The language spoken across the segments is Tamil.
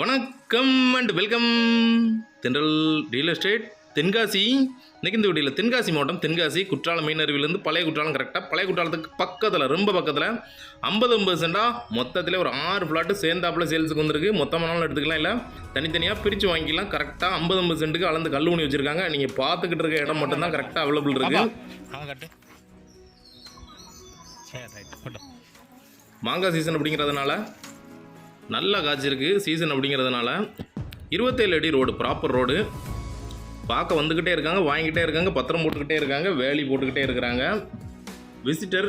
வணக்கம் and welcome Thendral real estate Tenkasi. இன்னைக்கு இந்த வீடியோவில் தென்காசி மாவட்டம் தென்காசி குற்றாலம் மெயின் அருவிலேருந்து பழைய குற்றாலம் கரெக்டாக பழைய குற்றாலத்துக்கு பக்கத்தில் ரொம்ப பக்கத்தில் ஐம்பது ஐம்பது மொத்தத்தில் ஒரு ஆறு ஃப்ளாட்டு சேர்ந்தாப்புல சேல்ஸுக்கு வந்திருக்கு. மொத்தமானாலும் எடுத்துக்கலாம் இல்லை. தனித்தனியாக பிரித்து வாங்கிக்கலாம். கரெக்டாக ஐம்பது ஐம்பது சென்ட்டுக்கு அளந்து கல் ஊனி வச்சுருக்காங்க. நீங்கள் பார்த்துக்கிட்டு இருக்க இடம் மட்டும்தான் கரெக்டாக அவைலபிள் இருக்குது மாங்காய் சீசன் அப்படிங்கிறதுனால நல்லா காய்ச்சிருக்கு சீசன் அப்படிங்கிறதுனால. இருபத்தேழு அடி ரோடு ப்ராப்பர் ரோடு பார்க்க வந்துக்கிட்டே இருக்காங்க வாங்கிக்கிட்டே இருக்காங்க பத்திரம் போட்டுக்கிட்டே இருக்காங்க வேலி போட்டுக்கிட்டே இருக்கிறாங்க. விசிட்டர்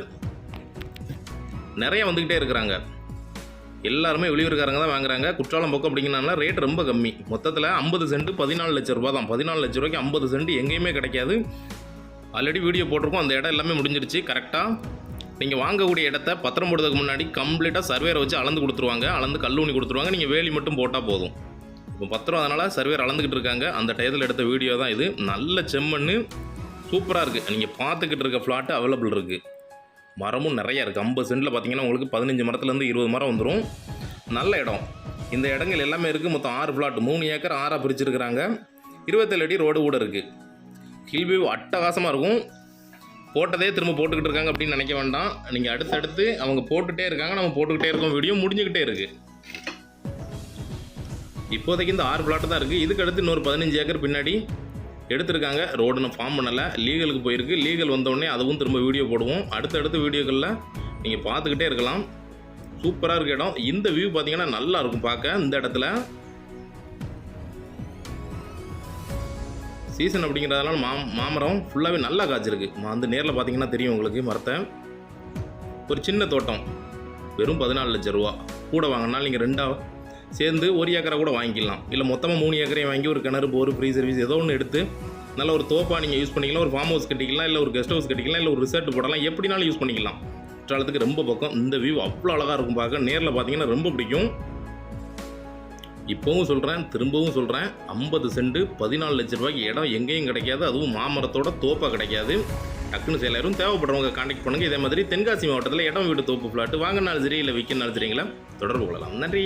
நிறைய வந்துக்கிட்டே இருக்கிறாங்க. எல்லாருமே வெளியூருக்காரங்க தான் வாங்குறாங்க. குற்றாலம் பக்கம் அப்படிங்கிறனால ரேட் ரொம்ப கம்மி. மொத்தத்தில் ஐம்பது சென்ட் பதினாலு லட்ச ரூபா தான். பதினாலு லட்ச ரூபாய்க்கு ஐம்பது சென்ட் எங்கேயுமே கிடைக்காது. ஆல்ரெடி வீடியோ போட்டிருக்கோம். அந்த இடம் எல்லாமே முடிஞ்சிருச்சு. கரெக்டாக நீங்கள் வாங்கக்கூடிய இடத்த பத்திரம் போடுறதுக்கு முன்னாடி கம்ப்ளீட்டாக சர்வேரை வச்சு அளந்து கொடுத்துருவாங்க. அளந்து கல்லூனி கொடுத்துருவாங்க. நீங்கள் வேலி மட்டும் போட்டால் போதும். இப்போ பத்திரம் அதனால் சர்வேர் அளந்துக்கிட்டு இருக்காங்க. அந்த டயத்தில் எடுத்த வீடியோ தான் இது. நல்ல செம்மண் சூப்பராக இருக்குது நீங்கள் பார்த்துக்கிட்டு இருக்க ஃப்ளாட்டு அவைலபிள் இருக்குது மரமும் நிறைய இருக்குது ஐம்பது சென்ட்டில் பார்த்தீங்கன்னா உங்களுக்கு பதினஞ்சு மரத்துலேருந்து இருபது மரம் வந்துடும் நல்ல இடம். இந்த இடங்கள் எல்லாமே இருக்குது மொத்தம் ஆறு ஃப்ளாட் மூணு ஏக்கர் ஆறாக பிரிச்சிருக்கிறாங்க. இருபத்தேழு அடி ரோடு கூட இருக்குது ஹில்வியூ அட்டகாசமாக இருக்கும். போட்டதே திரும்ப போட்டுக்கிட்டு இருக்காங்க அப்படின்னு நினைக்க வேண்டாம். நீங்கள் அடுத்தடுத்து அவங்க போட்டுகிட்டே இருக்காங்க நம்ம போட்டுக்கிட்டே இருக்கோம். வீடியோ முடிஞ்சுக்கிட்டே இருக்குது இப்போதைக்கு இந்த ஆறு பிளாட் தான் இருக்குது இதுக்கு அடுத்து இன்னொரு பதினஞ்சு ஏக்கர் பின்னாடி எடுத்திருக்காங்க. ரோடுன்னு ஃபார்ம் பண்ணலை. லீகலுக்கு போயிருக்கு. லீகல் வந்தோடனே அதுவும் திரும்ப வீடியோ போடுவோம். அடுத்தடுத்த வீடியோக்களில் நீங்கள் பார்த்துக்கிட்டே இருக்கலாம். சூப்பராக இருக்க இடம். இந்த வியூ பார்த்தீங்கன்னா நல்லா இருக்கும் பார்க்க. இந்த இடத்துல சீசன் அப்படிங்கிறதுனால மா மாமரம் ஃபுல்லாகவே நல்லா காய்ச்சிருக்கு. மா- வந்து நேரில் பார்த்தீங்கன்னா தெரியும் உங்களுக்கு மரத்தை. ஒரு சின்ன தோட்டம். வெறும் பதினாலு லட்ச ரூபா. கூட வாங்கினாலும் நீங்கள் ரெண்டாக சேர்ந்து ஒரு ஏக்கரை கூட வாங்கிக்கலாம். இல்லை மொத்தமாக மூணு ஏக்கரையும் வாங்கி ஒரு கிணறு போர் ஃப்ரீ சர்வீஸ் ஏதோ ஒன்று எடுத்து நல்ல ஒரு தோப்பாக நீங்கள் யூஸ் பண்ணிக்கலாம். ஒரு ஃபார்ம் ஹவுஸ் கட்டிக்கலாம் இல்லை ஒரு கெஸ்ட் ஹவுஸ் கட்டிக்கலாம் இல்லை ஒரு ரிசார்ட் போடலாம். எப்படினாலும் யூஸ் பண்ணிக்கலாம். குற்றாலத்துக்கு ரொம்ப பக்கம். இந்த வியூ அவ்வளோ அழகாக இருக்கும் பார்க்க. நேரில் பார்த்தீங்கன்னா ரொம்ப பிடிக்கும். இப்போவும் சொல்கிறேன் திரும்பவும் சொல்கிறேன் ஐம்பது சென்ட் பதினாலு லட்ச ரூபாய்க்கு இடம் எங்கேயும் கிடைக்காது. அதுவும் மாமரத்தோட தோப்பாக கிடைக்காது. டக்குன்னு சேலாயிரும் தேவைப்படுறவங்க காண்டாக்ட் பண்ணுங்கள் இதே மாதிரி தென்காசி மாவட்டத்தில் இடம் வீடு தோப்பு ஃப்ளாட்டு வாங்கினாலும் சரி இல்லை விற்கனாலும் சரிங்களா? தொடர்பு கொள்ளலாம். நன்றி.